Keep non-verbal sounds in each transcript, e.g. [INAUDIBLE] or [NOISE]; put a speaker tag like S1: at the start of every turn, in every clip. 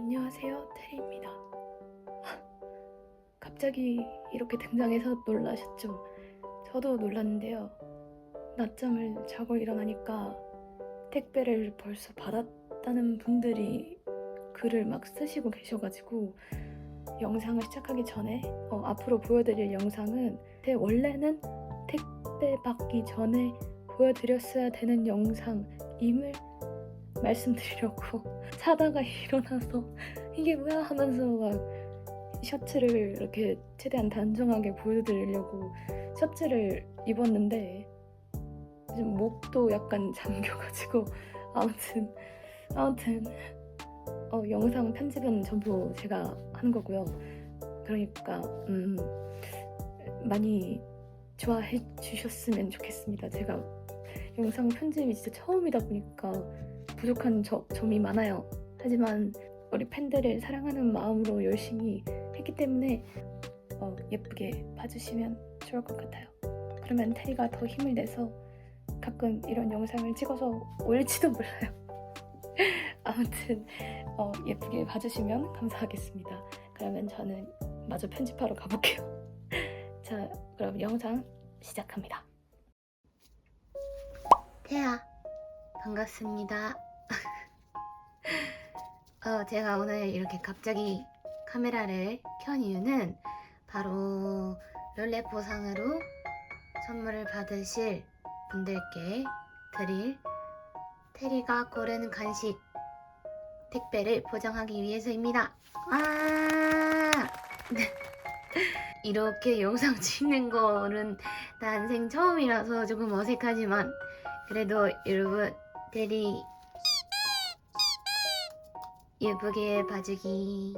S1: 안녕하세요, 테리입니다. [LAUGHS] 갑자기 이렇게 등장해서 놀라셨죠? 저도 놀랐는데요. 낮잠을 자고 일어나니까 택배를 벌써 받았다는 분들이 글을 막 쓰시고 계셔가지고 영상을 시작하기 전에 어, 앞으로 보여드릴 영상은 제 원래는 택배 받기 전에 보여드렸어야 되는 영상임을 말씀드리려고 [LAUGHS] 자다가 일어나서 이게 뭐야 하면서 막 셔츠를 이렇게 최대한 단정하게 보여드리려고 셔츠를 입었는데 지금 목도 약간 [LAUGHS] 잠겨가지고 아무튼 아무튼 어, 영상 편집은 전부 제가 한 거고요. 그러니까 음, 많이 좋아해 주셨으면 좋겠습니다. 제가 영상 편집이 진짜 처음이다 보니까 부족한 저- 점이 많아요. 하지만 우리 팬들을 사랑하는 마음으로 열심히 했기 때문에 어, 예쁘게 봐주시면 좋을 것 같아요. 그러면 테리가 더 힘을 내서 가끔 이런 영상을 찍어서 올릴지도 몰라요. [LAUGHS] 아무튼 어, 예쁘게 봐주시면 감사하겠습니다. 그러면 저는 마저 편집하러 가볼게요. [LAUGHS] 자, 그럼 영상 시작합니다. 태야, 반갑습니다. 어, 제가 오늘 이렇게 갑자기 카메라를 켠 이유는 바로 롤레 보상으로 선물을 받으실 분들께 드릴 테리가 고르는 간식 택배를 포장하기 위해서입니다. 아! 네. 이렇게 영상 찍는 거는 난생 처음이라서 조금 어색하지만 그래도 여러분 테리 예쁘게 봐주기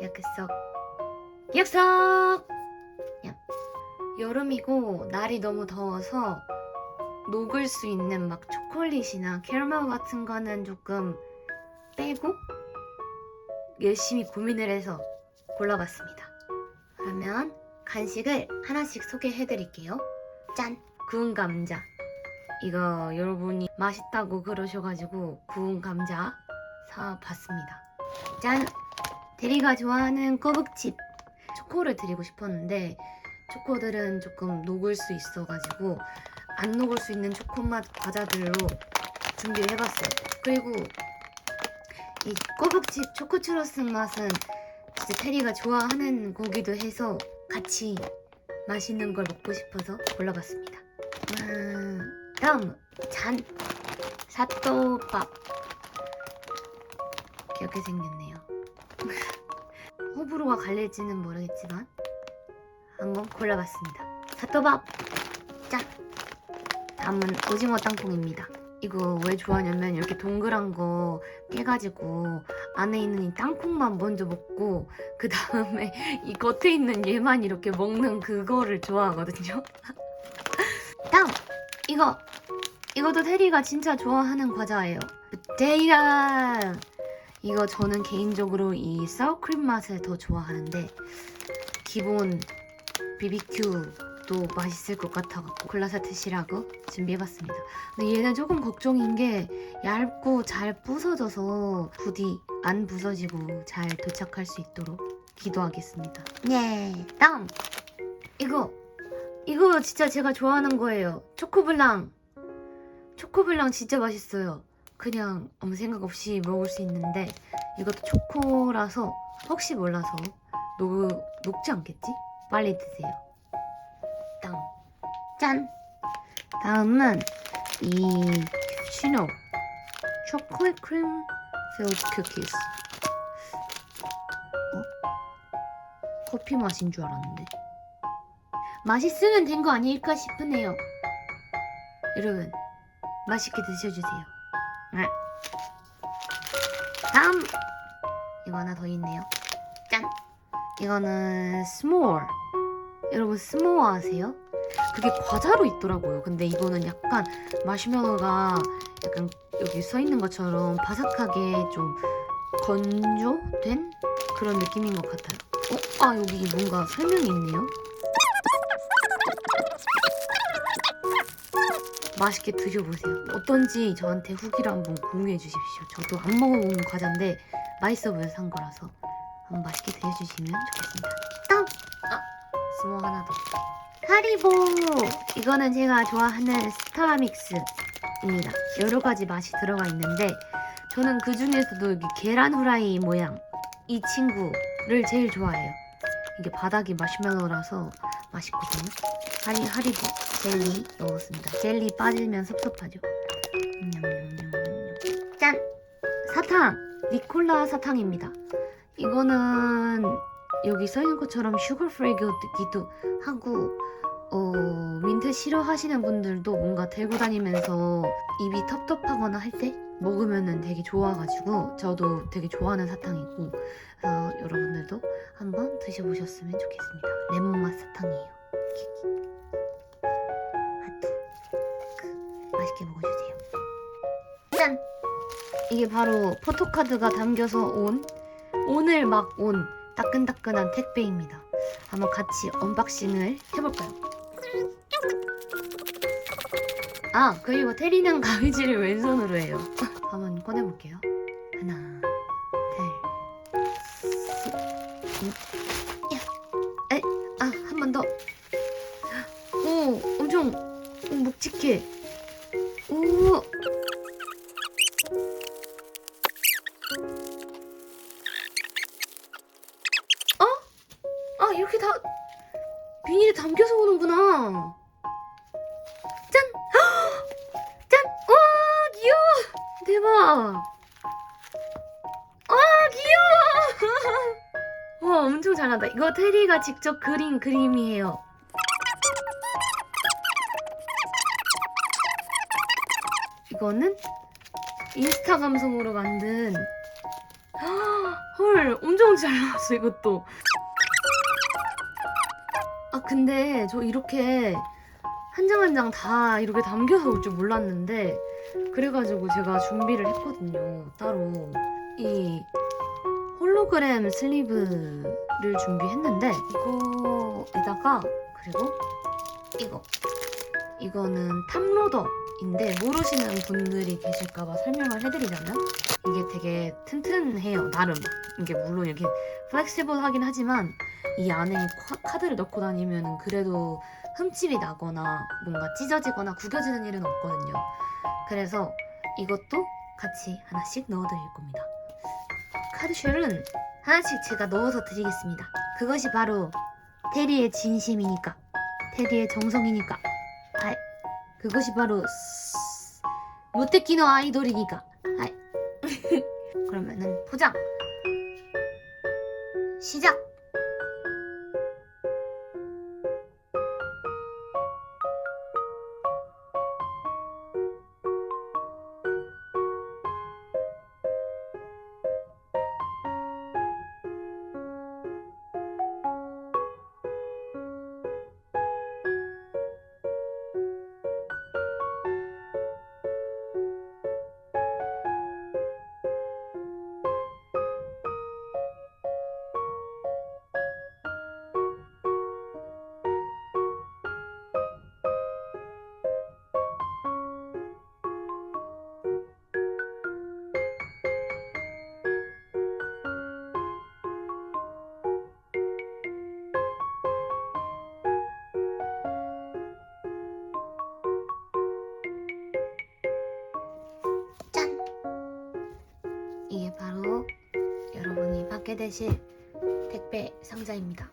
S1: 약속 약속 야. 여름이고 날이 너무 더워서 녹을 수 있는 막 초콜릿이나 캐러멜 같은 거는 조금 빼고 열심히 고민을 해서 골라봤습니다. 그러면 간식을 하나씩 소개해 드릴게요. 짠! 구운 감자. 이거 여러분이 맛있다고 그러셔가지고 구운 감자 사봤습니다. 짠! 대리가 좋아하는 꼬북칩. 초코를 드리고 싶었는데 초코들은 조금 녹을 수 있어가지고 안 녹을 수 있는 초코맛 과자들로 준비를 해봤어요. 그리고 이 꼬북칩 초코 추러스 맛은 진짜 테리가 좋아하는 거기도 해서 같이 맛있는 걸 먹고 싶어서 골라봤습니다. 음, 다음 잔 사또밥 이렇게 생겼네요. [LAUGHS] 호불호가 갈릴지는 모르겠지만 한번 골라봤습니다. 사또밥 짠. 다음은 오징어 땅콩입니다. 이거 왜 좋아하냐면 이렇게 동그란 거 깨가지고 안에 있는 이 땅콩만 먼저 먹고 그 다음에 [LAUGHS] 이 겉에 있는 얘만 이렇게 먹는 그거를 좋아하거든요. [LAUGHS] 다음 이거 이것도 테리가 진짜 좋아하는 과자예요. 데이라 이거 저는 개인적으로 이 사우크림 맛을 더 좋아하는데 기본 BBQ도 맛있을 것 같아갖고 글라사트시라고 준비해봤습니다. 근데 얘는 조금 걱정인 게 얇고 잘 부서져서 부디 안 부서지고 잘 도착할 수 있도록 기도하겠습니다. 네, 다음 이거 이거 진짜 제가 좋아하는 거예요. 초코블랑 초코블랑 진짜 맛있어요. 그냥 아무 생각 없이 먹을 수 있는데 이것도 초코라서 혹시 몰라서 녹, 녹지 않겠지? 빨리 드세요. 다음 짠! 다음은 이 슈노 초콜릿 크림 필드 쿠키스 어? 커피 맛인 줄 알았는데 맛있으면 된 거 아닐까 싶으네요 여러분 맛있게 드셔주세요 네. 다음 이거 하나 더 있네요 짠 이거는 스몰 여러분 스몰 아세요? 그게 과자로 있더라고요. 근데 이거는 약간 마시멜로가 약간 여기 써 있는 것처럼 바삭하게 좀 건조된 그런 느낌인 것 같아요. 어? 아 여기 뭔가 설명이 있네요. 맛있게 드셔보세요. 어떤지 저한테 후기를 한번 공유해 주십시오. 저도 안 먹어본 과자인데 맛있어 보여서 산 거라서 한번 맛있게 드셔주시면 좋겠습니다. 땅! 아, 스모 하나 더. 하리보! 이거는 제가 좋아하는 스타믹스입니다. 여러 가지 맛이 들어가 있는데 저는 그 중에서도 여기 계란 후라이 모양 이 친구를 제일 좋아해요. 이게 바닥이 마시멜로라서 맛있거든요. 하리 하리보 젤리 넣었습니다. 젤리 빠지면 섭섭하죠. 짠! 사탕! 니콜라 사탕입니다. 이거는 여기 써있는 것처럼 슈거 프리기도 하고 어, 민트 싫어하시는 분들도 뭔가 들고 다니면서 입이 텁텁하거나 할 때 먹으면은 되게 좋아가지고 저도 되게 좋아하는 사탕이고 그래서 여러분들도 한번 드셔보셨으면 좋겠습니다. 레몬 맛 사탕이에요. 하트 그, 맛있게 먹어주세요. 짠! 이게 바로 포토카드가 담겨서 온 오늘 막 온 따끈따끈한 택배입니다. 한번 같이 언박싱을 해볼까요? 아 그리고 테리는 가위질을 왼손으로 해요. 한번 꺼내볼게요. 하나, 둘, 셋, 넷, 야, 에, 아, 한 번 더. 오, 엄청 오, 묵직해. 오. 어? 아, 이렇게 다 비닐에 담겨서 오는구나. 대박! 와, 귀여워! [LAUGHS] 와, 엄청 잘한다. 이거 테리가 직접 그린 그림이에요. 이거는 인스타 감성으로 만든 [GASPS] 헐 엄청 잘 나왔어 이것도 아 근데 저 이렇게 한 장 한 장 다 이렇게 담겨서 올 줄 몰랐는데 그래가지고 제가 준비를 했거든요. 따로 이 홀로그램 슬리브를 준비했는데 이거에다가 그리고 이거. 이거는 탑로더인데 모르시는 분들이 계실까봐 설명을 해드리자면 이게 되게 튼튼해요 나름. 이게 물론 이렇게 플렉시블하긴 하지만 이 안에 카- 카드를 넣고 다니면 그래도 흠집이 나거나 뭔가 찢어지거나 구겨지는 일은 없거든요. 그래서 이것도 같이 하나씩 넣어드릴 겁니다. 카드쉘은 하나씩 제가 넣어서 드리겠습니다. 그것이 바로 테리의 진심이니까 테리의 정성이니까. 아이. 그것이 바로 스- 모테키노 아이돌이니까. 아이. [LAUGHS] 그러면은 포장. 시작 여러분이 받게 되실 택배 상자입니다.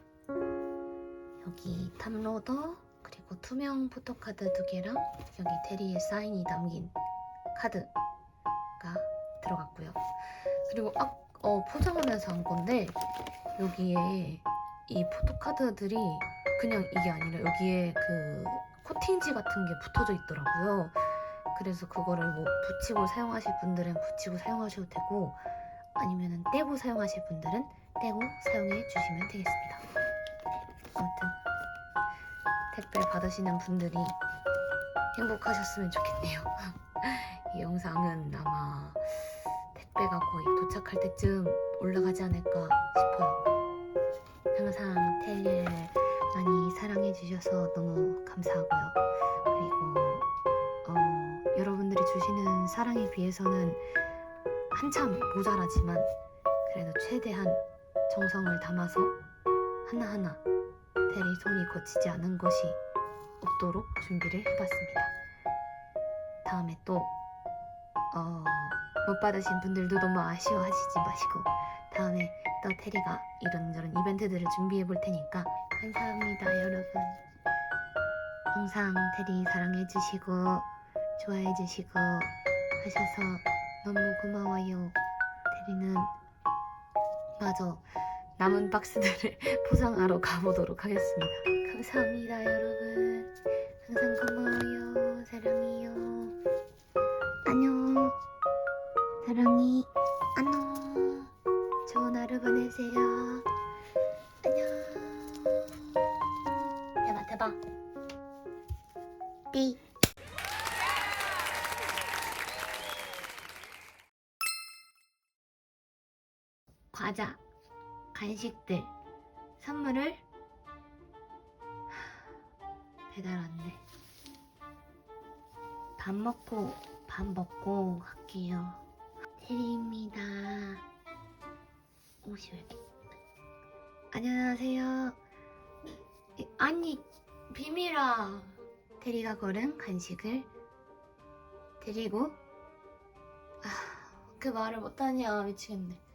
S1: 여기 탑로더 그리고 투명 포토카드 두 개랑 여기 테리의 사인이 담긴 카드가 들어갔고요. 그리고 아, 어, 포장하면서 한 건데 여기에 이 포토카드들이 그냥 이게 아니라 여기에 그 코팅지 같은 게 붙어져 있더라고요. 그래서 그거를 뭐 붙이고 사용하실 분들은 붙이고 사용하셔도 되고 아니면은 떼고 사용하실 분들은 떼고 사용해 주시면 되겠습니다. 아무튼 택배 받으시는 분들이 행복하셨으면 좋겠네요. [LAUGHS] 이 영상은 아마 택배가 거의 도착할 때쯤 올라가지 않을까 싶어요. 항상 텔리를 많이 사랑해 주셔서 너무 감사하고요. 그리고 어, 여러분들이 주시는 사랑에 비해서는 한참 모자라지만 그래도 최대한 정성을 담아서 하나하나 대리 손이 거치지 않은 것이 없도록 준비를 해봤습니다. 다음에 또 어, 못 받으신 분들도 너무 아쉬워하시지 마시고 다음에 또 테리가 이런저런 이벤트들을 준비해 볼 테니까 감사합니다 여러분 항상 테리 사랑해 주시고 좋아해 주시고 하셔서 너무 고마워요. 테리는. 마저 남은 박스들을 [LAUGHS] 포장하러 가보도록 하겠습니다. 감사합니다 여러분. 항상 고마워요. 사랑해요. 안녕. 사랑이 안녕. 좋은 하루 보내세요. 안녕. 대박 대박. 삐 과자 간식들. 선물을 배달 왔네 밥 먹고 밥 먹고 갈게요. 테리입니다. 옷이 왜 이렇게 안녕하세요. 이- 아니 비밀아. 테리가 고른 간식을 드리고 아, 그 말을 못하냐 미치겠네